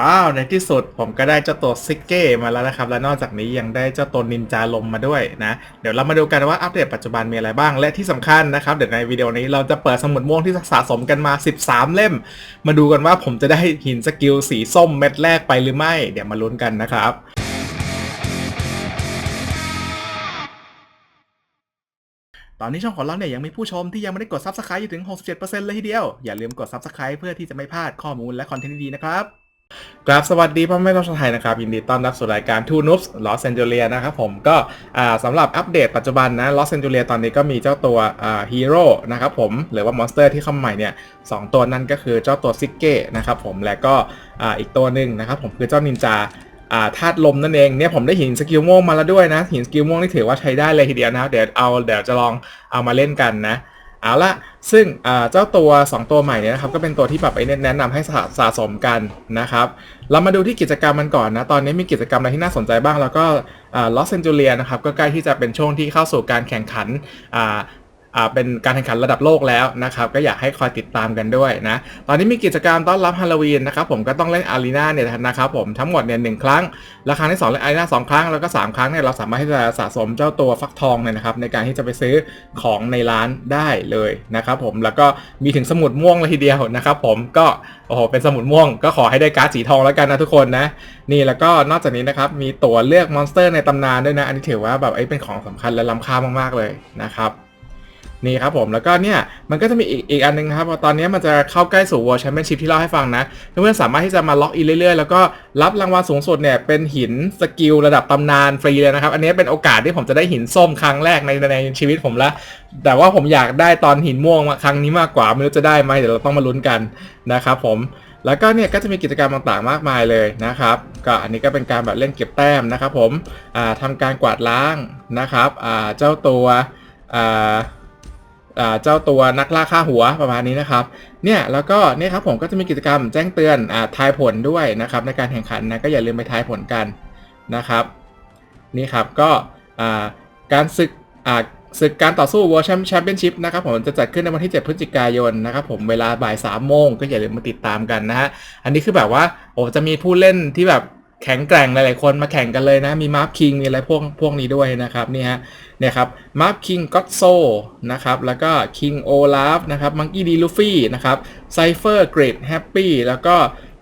ว้าวในที่สุดผมก็ได้เจ้าตัวซิกเก้มาแล้วนะครับ และนอกจากนี้ยังได้เจ้าตัวนินจาลมมาด้วยนะ เดี๋ยวเรามาดูกันว่าอัปเดตปัจจุบันมีอะไรบ้าง และที่สำคัญนะครับ เดี๋ยวในวิดีโอนี้เราจะเปิดสมุดม่วงที่สะสมกันมา 13 เล่ม มาดูกันว่าผมจะได้หินสกิลสีส้มเม็ดแรกไปหรือไม่ เดี๋ยวมาลุ้นกันนะครับตอนนี้ช่องของเราเนี่ยยังมีผู้ชมที่ยังไม่ได้กด Subscribe อยู่ถึง 67%เลยทีเดียว อย่าลืมกด Subscribe เพื่อที่จะไม่พลาดข้อมูลและคอนเทนต์ดีๆนะครับ กราบสวัสดีพ่อแม่พี่น้องชาวไทยนะครับยินดีต้อนรับสู่รายการ Two Noobs Los Angeles นะครับผมก็สำหรับอัปเดตปัจจุบันนะ Los Angeles ตอนนี้ก็มีเจ้าตัวฮีโร่นะครับผมหรือว่ามอนสเตอร์ที่เข้าใหม่เนี่ยสองตัวนั้นก็คือเจ้าตัวซิกเก้นะครับผมและก็อีกตัวหนึ่งนะครับผมคือเจ้านินจาธาตุลมนั่นเองเนี่ยผมได้หินสกิลม่วงมาแล้วด้วยนะหินสกิลม่วงนี่ถือว่าใช้ได้เลยทีเดียวนะเดี๋ยวเอาเดี๋ยวจะลองเอามาเล่นกันนะ เอาละซึ่งเจ้าตัว 2 ตัวใหม่เนี่ยนะครับก็เป็นตัวที่แบบไอ้แนะนำให้สะสะสมกันนะครับเรามาดูที่กิจกรรมมันก่อนนะ ตอนนี้มีกิจกรรมอะไรที่น่าสนใจบ้าง แล้วก็ลอสแอนเจลียนะครับก็ใกล้ที่จะเป็นช่วงที่เข้าสู่การแข่งขัน เป็นการแข่งขันระดับโลกแล้วนะครับก็อยากให้คอยติดตามกันด้วยนะตอนนี้มีกิจกรรมต้อนรับฮาโลวีนนะครับผมก็ต้องเล่นอารีนาเนี่ยนะครับผมทั้งหมดเนี่ยหนึ่งครั้งและครั้งที่2เล่นอารีนาสองครั้งแล้วก็ 3 ครั้งเนี่ยเราสามารถที่จะสะสมเจ้าตัวฟักทองเนี่ยนะครับในการที่จะไปซื้อของในร้านได้เลยนะครับผมแล้วก็มีถึงสมุดม่วงเลยทีเดียวนะครับผมก็โอ้โหเป็นสมุดม่วงก็ขอให้ได้การ์ดสีทองแล้วกันนะทุกคนนะนี่แล้วก็นอกจากนี้นะครับมีตั๋วเลือกมอนสเตอร์ในตำนานด้วยนะอันนี้ถือว่าแบบไอ้เป็นของสำคัญและล้ำค่ามากๆเลยนะครับ นี่ครับผมแล้วก็เนี่ยมันก็จะมีอีกอีกอันนึงนะครับว่าตอนนี้มันจะเข้าใกล้สู่ World Championship ที่เล่าให้ฟังนะเพื่อนๆสามารถที่จะมาล็อกอินเรื่อยๆ แล้วก็รับรางวัลสูงสุดเนี่ยเป็นหินสกิลระดับตำนานฟรีเลยนะครับ อันนี้เป็นโอกาสที่ผมจะได้หินส้มครั้งแรกในในชีวิตผมละ แต่ว่าผมอยากได้ตอนหินม่วงครั้งนี้มากกว่าไม่รู้จะได้ไหมเดี๋ยวเราต้องมาลุ้นกันนะครับผมแล้วก็เนี่ยก็จะมีกิจกรรมต่างๆ มากมายเลยนะครับก็อันนี้ก็เป็นการแบบเล่นเก็บแต้มนะครับผมอ่าทำการกวาดล้างนะครับเจ้าตัวอ่า เจ้าตัวนักล่าฆ่าหัวประมาณนี้นะครับ เนี่ยแล้วก็เนี่ยครับผมก็จะมีกิจกรรมแจ้งเตือนอ่าทายผลด้วยนะครับในการแข่งขันนะก็อย่าลืมไปทายผลกันนะครับ นี่ครับก็อ่าการศึกอ่าศึกการต่อสู้ World Championship นะครับผมจะจัดขึ้นในวันที่ 7 พฤศจิกายนนะครับผมเวลาบ่าย3โมงก็อย่าลืมมาติดตามกันนะฮะอันนี้คือแบบว่าโอ้จะมีผู้เล่นที่แบบ แข็งแกร่งหลายๆคนมาแข่งกันเลยนะ มีมาร์ฟคิงมีอะไรพวกพวกนี้ด้วยนะครับนี่ฮะเนี่ยครับมาร์ฟคิงก็ d โซนะครับแล้วก็คิงโอลาฟนะครับมังกี้ดีลูฟี่นะครับไซเฟอร์เกรดแฮปปี้แล้วก็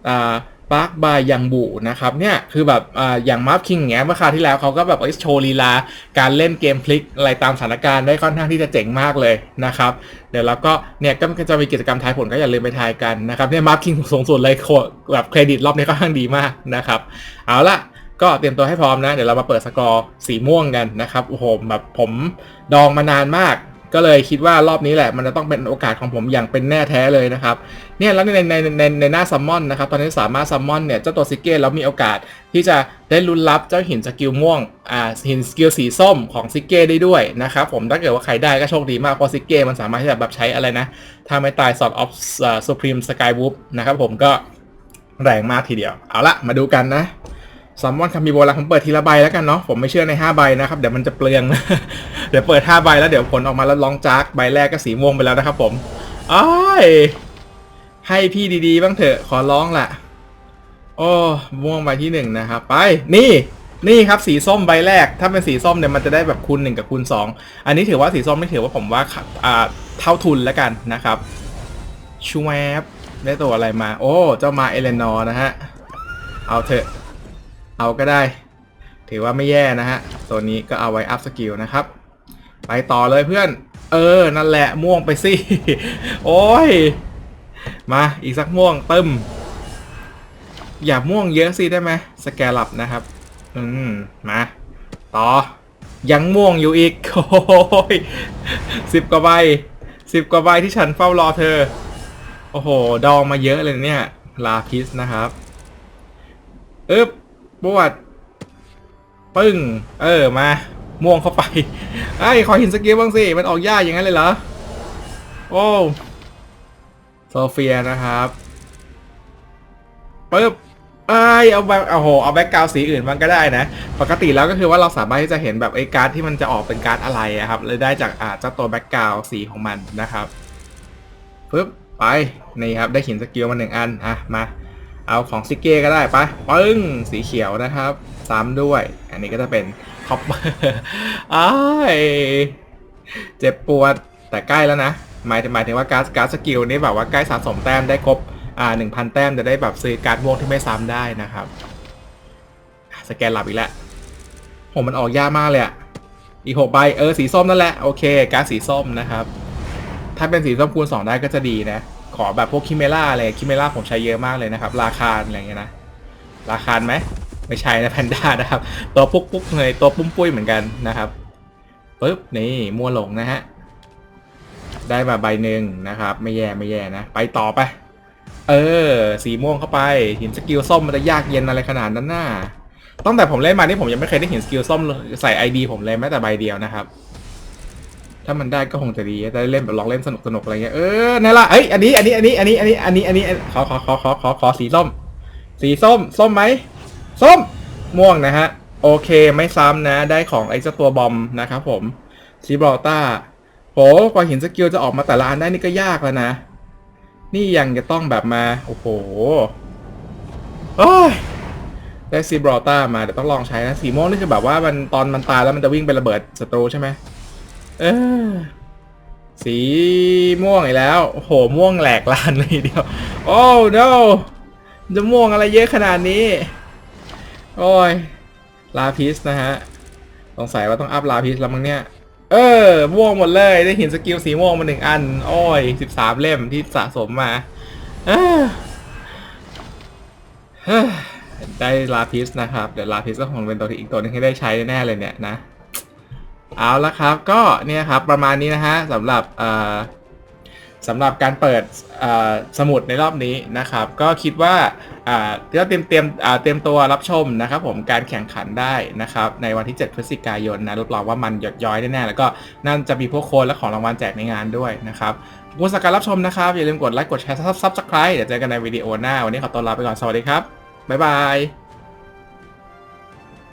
อ่า ปาร์คบายยังบูนะครับเนี่ยคือแบบออย่างมาร์ฟคิงเงี้ยเมื่อคราวที่แล้วเขาก็แบบเอ้ยโชว์ลีลา การเล่นเกมพลิกอะไรตามสถานการณ์ได้ค่อนข้างที่จะเจ๋งมากเลยนะครับเดี๋ยวเราก็เนี่ยก็จะมีกิจกรรมทายผลก็อย่าลืมไปทายกันนะครับเนี่ยมาร์ฟคิงสูงสุดเลยโคแบบเครดิตรอบนี้ค่อนข้างดีมากนะครับเอาละก็เตรียมตัวให้พร้อมนะ เดี๋ยวเรามาเปิดสกอร์สีม่วงกันนะครับโอ้โหแบบผมดองมานานมาก ก็เลยคิดว่ารอบนี้แหละ มันจะต้องเป็นโอกาสของผมอย่างเป็นแน่แท้เลยนะครับ เนี่ยแล้วในในในในในหน้าซัมมอนนะครับตอนนี้สามารถซัมมอนเนี่ยเจ้าตัวซิกเก้แล้วมีโอกาสที่จะได้ลุ้นรับเจ้าหินสกิลม่วงอ่าหินสกิลสีส้มของซิกเก้ได้ด้วยนะครับผมถ้าเกิดว่าใครได้ก็โชคดีมากเพราะซิกเก้มันสามารถที่จะแบบใช้อะไรนะถ้าไม่ตายสอดออฟสุพรีมสกายวูฟนะครับผมก็แรงมากทีเดียว เอาละมาดูกันนะซัมมอนคามิโบราผมเปิดทีละใบแล้วกันเนาะผมไม่เชื่อใน 5 ใบนะครับ เดี๋ยวมันจะเปลือง เดี๋ยวเปิด 5 ใบแล้วเดี๋ยวผลออกมาแล้วลองจากใบแรกก็สีม่วงไปแล้วนะครับผมอ้าย ให้พี่ดีๆ บ้างเถอะขอร้องละโอ้ม่วงใบที่หนึ่งนะครับ ไป นี่ นี่ครับสีส้มใบแรก ถ้าเป็นสีส้มเนี่ยมันจะได้แบบคูณ1กับคูณ2อันนี้ถือว่าสีส้มไม่ถือว่าผมว่าอ่าเท่าทุนแล้วกันนะครับชูแวบได้ตัวอะไรมา โอ้เจ้ามาเอเลนอร์นะฮะ เอาเถอะ เอาก็ได้ ถือว่าไม่แย่นะฮะ ตัวนี้ก็เอาไว้อัพสกิลนะครับ ไปต่อเลยเพื่อน เออ นั่นแหละม่วงไปสิ โอ้ย มาอีกสักม่วงตึมอย่าม่วงเยอะสิได้ไหมสแกลับนะครับ อืมมาต่อ ยังม่วงอยู่อีกโอ้ยสิบกว่าใบสิบกว่าใบที่ฉันเฝ้ารอเธอ โอ้โห ดองมาเยอะเลยเนี่ย ลาพิสนะครับอึ๊บปวดปึ้ง เออมา ม่วงเข้าไปไอ้ขอหินสกิลบ้างสิ มันออกยากอย่างนั้นเลยเหรอ โอ้ โซเฟียนะครับปึ๊บไอเอาแบบโอ้โหเอาแบ็กกราวสีอื่นมันก็ได้นะ ปกติแล้วก็คือว่าเราสามารถที่จะเห็นแบบไอ้การ์ดที่มันจะออกเป็นการ์ดอะไรอะครับเลยได้จากอ่าเจ้าตัวแบ็กกราวสีของมันนะครับปึ๊บไปนี่ครับได้หินสกิลมาหนึ่งอันอะมาเอาของซิเก้ก็ได้ปะปึ้งสีเขียวนะครับซ้ำด้วย อันนี้ก็จะเป็นคอปเปอร์อ้ายเจ็บปวดแต่ใกล้แล้วนะ หมายถึงหมายถึงว่าการ์ดการ์ดสกิลนี่แบบว่าใกล้สะสมแต้มได้ครบอ่าหนึ่งพันแต้มจะได้แบบซื้อการ์ดม่วงที่ไม่ซ้ำได้นะครับสแกนหลับอีกแล้วผมมันออกยากมากเลยอะอีกหกใบเออสีส้มนั่นแหละโอเค การ์ดสีส้มนะครับ ถ้าเป็นสีส้มคูณ2ได้ก็จะดีนะ ขอแบบพวกคิเมล่าอะไรคิเมล่าผมใช้เยอะมากเลยนะครับ ราคาอะไรอย่างเงี้ยนะราคาไหมไม่ใช่นะแพนด้านะครับ ตัวปุ๊กปุ๊กเลยตัวปุ้มปุ้ยเหมือนกันนะครับปึ๊บนี่มัวหลงนะฮะ ได้มาใบหนึ่งนะครับ ไม่แย่ไม่แย่นะ ไปต่อไป เออ สีม่วงเข้าไปหินสกิลส้มมันจะยากเย็นอะไรขนาดนั้นน่ะตั้งแต่ผมเล่นมานี่ผมยังไม่เคยได้เห็นสกิลส้มใส่ ID ผมเลยแม้แต่ใบเดียวนะครับ ถ้ามันได้ก็คงจะดีจะได้เล่นแบบลองเล่นสนุกสนุกอะไรเงี้ยเออนั่นละเอ้ยอันนี้อันนี้อันนี้อันนี้อันนี้อันนี้อันนี้ขอขอขอขอขอขอสีส้ม สีส้มส้มไหมส้มม่วงนะฮะ โอเคไม่ซ้ำนะ ได้ของไอ้เจ้าตัวบอมนะครับผมซีบรอต้า โหกว่าหินสกิลจะออกมาแต่ละอันได้นี่ก็ยากแล้วนะ นี่ยังจะต้องแบบมา โอ้โหโอ้ยได้ซีบรอต้ามาเดี๋ยวต้องลองใช้นะ สีม่วงนี่คือแบบว่ามันตอนมันตายแล้วมันจะวิ่งไประเบิดศัตรูใช่ไหมเออสีม่วงอีกแล้ว โอ้โห ม่วงแหลกลานเลยทีเดียว โอ้ no จะม่วงอะไรเยอะขนาดนี้ โอ้ย ลาพิสนะฮะ สงสัยว่าต้องอัพลาพิสแล้วมั้งเนี่ย เออ ม่วงหมดเลยได้เห็นสกิลสีม่วงมาหนึ่งอัน อ้อยสิบสามเล่มที่สะสมมาได้ลาพิสนะครับ เดี๋ยวลาพิสก็คงเป็นตัวที่อีกตัวหนึงให้ได้ใช้แน่เลยเนี่ยนะ เอาละครับ ก็เนี่ยครับประมาณนี้นะฮะสำหรับเอ่อ สำหรับการเปิดสมุดในรอบนี้นะครับ ก็คิดว่าอ่าก็เตรียมเตรียมเตรียมตัวรับชมนะครับ ผมการแข่งขันได้นะครับ ในวันที่ 7 พฤศจิกายนนะรับรองว่ามันหยดย้อยแน่ๆแล้วก็น่าจะมีพวกโค้ดและของรางวัลแจกในงานด้วยนะครับขอบคุณสำหรับการรับชมนะครับ อย่าลืมกดไลค์กดแชร์ซับสไครต์เดี๋ยวเจอกันในวิดีโอหน้า วันนี้ขอตัวลาไปก่อน สวัสดีครับ บ๊ายบาย